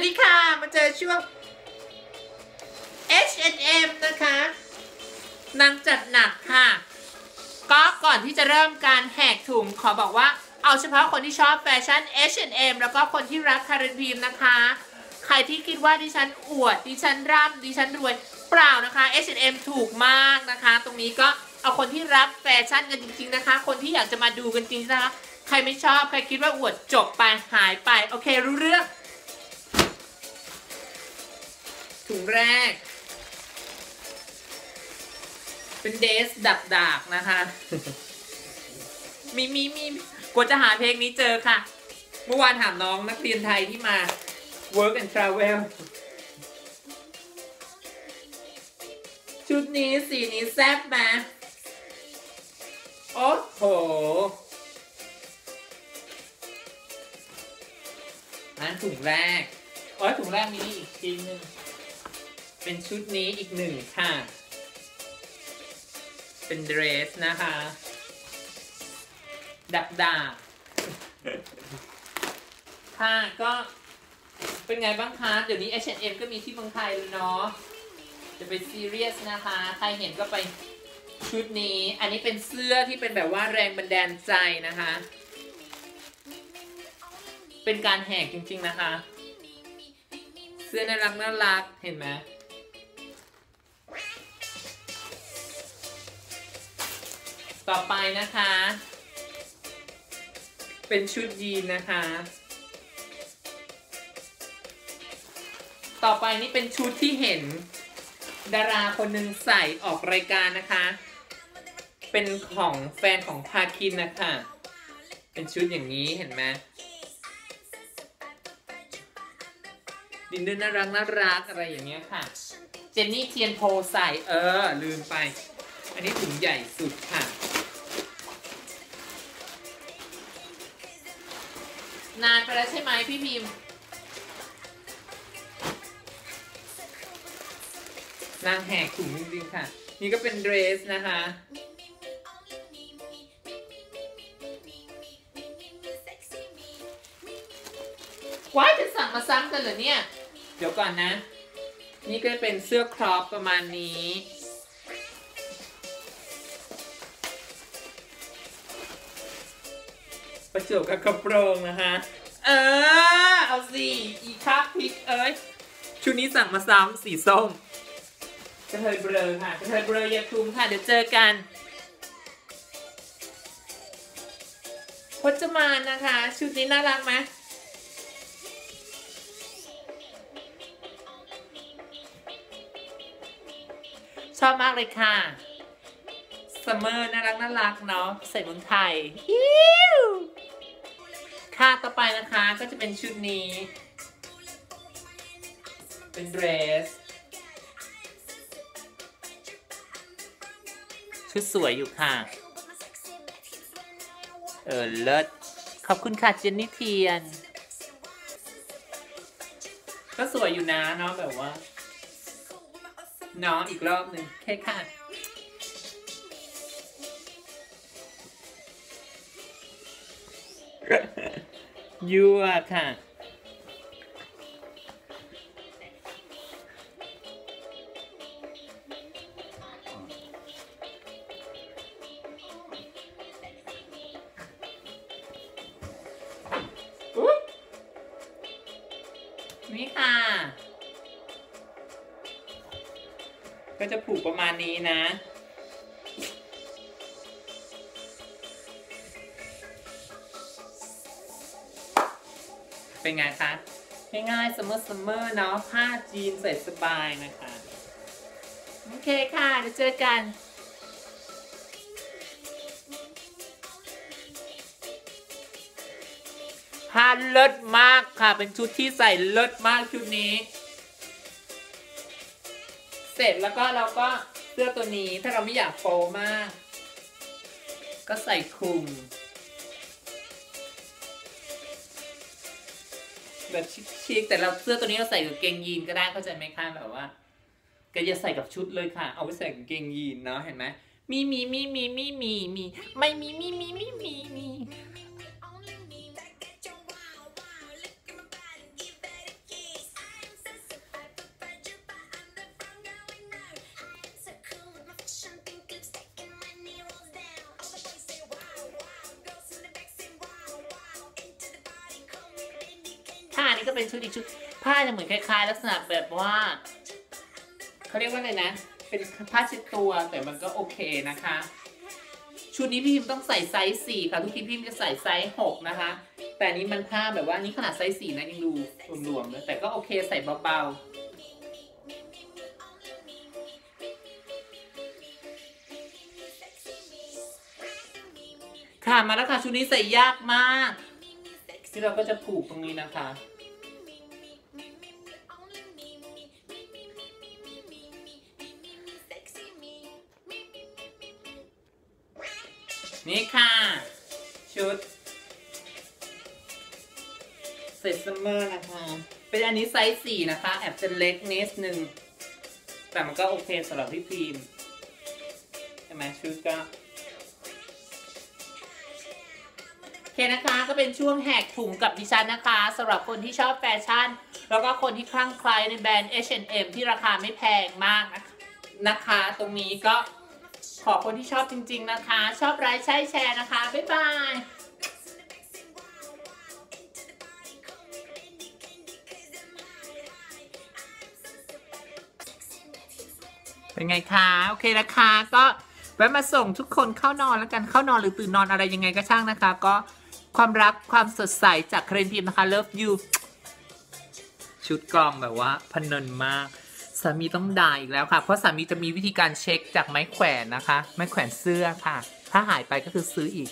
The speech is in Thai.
วัสดีค่ะ มาเจอช่วง H&M นะคะนางจัดหนักค่ะ ก็ก่อนที่จะเริ่มการแหกถุงขอบอกว่า เอาเฉพาะคนที่ชอบแฟชั่น H&M แล้วก็คนที่รักคารินพีมนะคะ ใครที่คิดว่าดิฉันอวด ดิฉันร่ำดิฉันรวยเปล่านะคะ H&M ถูกมากนะคะ ตรงนี้ก็เอาคนที่รักแฟชั่นกันจริง ๆนะคะ คนที่อยากจะมาดูกันจริงๆนะคะ ใครไม่ชอบใครคิดว่าอวดจบไปหายไป โอเครู้เรื่อง ถุงแรก เป็นเดสดักดากนะคะ มีมีมีกว่าจะหาเพลงนี้เจอค่ะ เมื่อวานถามน้องนักเรียนไทยที่มา work and travel ชุดนี้สีนี้แซ่บไหมโอ้โหอันถุงแรก โอ้ยถุงแรกมีนี่อีกชิ้นหนึ่ง เป็นชุดนี้อีกหนึ่งค่ะ เป็นเดรสนะคะ ดักดาค่ะก็เป็นไงบ้างคะ เดี๋ยวนี้ H&M ก็มีที่เมืองไทยเลยเนาะจะไปซีเรียสนะคะ ใครเห็นก็ไปชุดนี้ อันนี้เป็นเสื้อที่เป็นแบบว่าแรงบันดาลใจนะคะ เป็นการแหกจริงๆนะคะ เสื้อน่ารักน่ารัก เห็นไหม ต่อไปนะคะ เป็นชุดยีนนะคะ ต่อไปนี่เป็นชุดที่เห็น ดาราคนหนึ่งใส่ออกรายการนะคะ เป็นของแฟนของพาคินนะคะ เป็นชุดอย่างนี้เห็นไหมดินเนอร์น่ารักน่ารักอะไรอย่างเงี้ยค่ะ เจนนี่เทียนโพใส่เออ ลืมไป อันนี้ถุงใหญ่สุดค่ะ นานไปแล้วใช่ไหมพี่พิมพ์นางแหกถุงจริงๆค่ะ นี่ก็เป็นเดรสนะคะ ว้ายเป็นสั่งมาซ้ำกันเหรอเนี่ย เดี๋ยวก่อนนะ นี่ก็เป็นเสื้อครอปประมาณนี้ ประจวบกับกระโปรงนะคะเออ เอาสิ อีคับพริกเอ้ย ชุดนี้สั่งมาซ้ำสีส้มกระเทยเบลอค่ะกระเทยเบลอยาคุมค่ะ เดี๋ยวเจอกันพจมานนะคะ ชุดนี้น่ารักไหมชอบมากเลยค่ะซัมเมอร์น่ารักน่ารักเนาะใส่เมืองไทยอิ๊ว ค่ะต่อไปนะคะก็จะเป็นชุดนี้ เป็นเดรส ชุดสวยอยู่ค่ะ เออ เลิศ ขอบคุณค่ะเจนนี่เทียน ก็สวยอยู่นะเนาะแบบว่าเนาะอีกรอบหนึ่งแค่ค่ะ ยั่วค่ะอุ๊ยนี่ค่ะ ก็จะผูกประมาณนี้นะ เป็นไงคะ ง่ายๆ summer summer เนาะผ้าจีนใส่สบายนะคะ โอเคค่ะเดี๋ยวเจอกันผ้าเลิศมากค่ะ เป็นชุดที่ใส่เลิศมากชุดนี้ เสร็จแล้วก็เราก็เสื้อตัวนี้ถ้าเราไม่อยากโฟมาก ก็ใส่คลุม แบบชิคๆแต่เราเสื้อตัวนี้เราใส่กับเกงยีนก็ได้เข้าใจไหมคะแบบว่าก็จะใส่กับชุดเลยค่ะ เอาไปใส่กับเกงยีนเนาะเห็นไหมมีมีมีมีมีมีมีไม่มีมีมีมีมีมี นี่ก็เป็นชุดอีกชุด ผ้าจะเหมือนคล้ายๆ ลักษณะแบบว่าเขาเรียกว่าอะไรนะ เป็นผ้าเช็ดตัวแต่มันก็โอเคนะคะ ชุดนี้พี่พิมต้องใส่ไซส์สี่ค่ะ ทุกทีพี่พิมจะใส่ไซส์หกนะคะ แต่นี้มันผ้าแบบว่านี่ขนาดไซส์สี่นะยังดูหลวมๆเลยแต่ก็โอเคใส่เบาๆค่ะมาแล้วค่ะชุดนี้ใส่ยากมาก ที่เราก็จะผูกตรงนี้นะคะ นี่ค่ะ ชุดเซตซัมเมอร์นะคะ เป็นอันนี้ไซส์สี่นะคะ แอบจะเล็กนิดนึง แต่มันก็โอเคสำหรับพี่พิมใช่ไหมชุดก็โอเคนะคะก็เป็นช่วงแหกถุงกับดิฉันนะคะสำหรับคนที่ชอบแฟชั่น แล้วก็คนที่คลั่งไคล้ในแบรนด์ H&M ที่ราคาไม่แพงมากนะคะนะคะตรงนี้ก็ อคนที่ชอบจริง ๆนะคะ ชอบไลค์ใช้แชร์นะคะ บ๊ายบายเป็นไงคะโอเคนะคะก็แวะมาส่งทุกคนเข้านอนแล้วกันเข้านอนหรือตื่นนอนอะไรยังไงก็ช่างนะคะ ก็ความรักความสดใสจากเครนพิมพ์นะคะ Love you ชุดกองแบบว่าพนันมาก สามีต้องด่าอีกแล้วค่ะ เพราะสามีจะมีวิธีการเช็คจากไม้แขวนนะคะ ไม้แขวนเสื้อค่ะ ถ้าหายไปก็คือซื้ออีก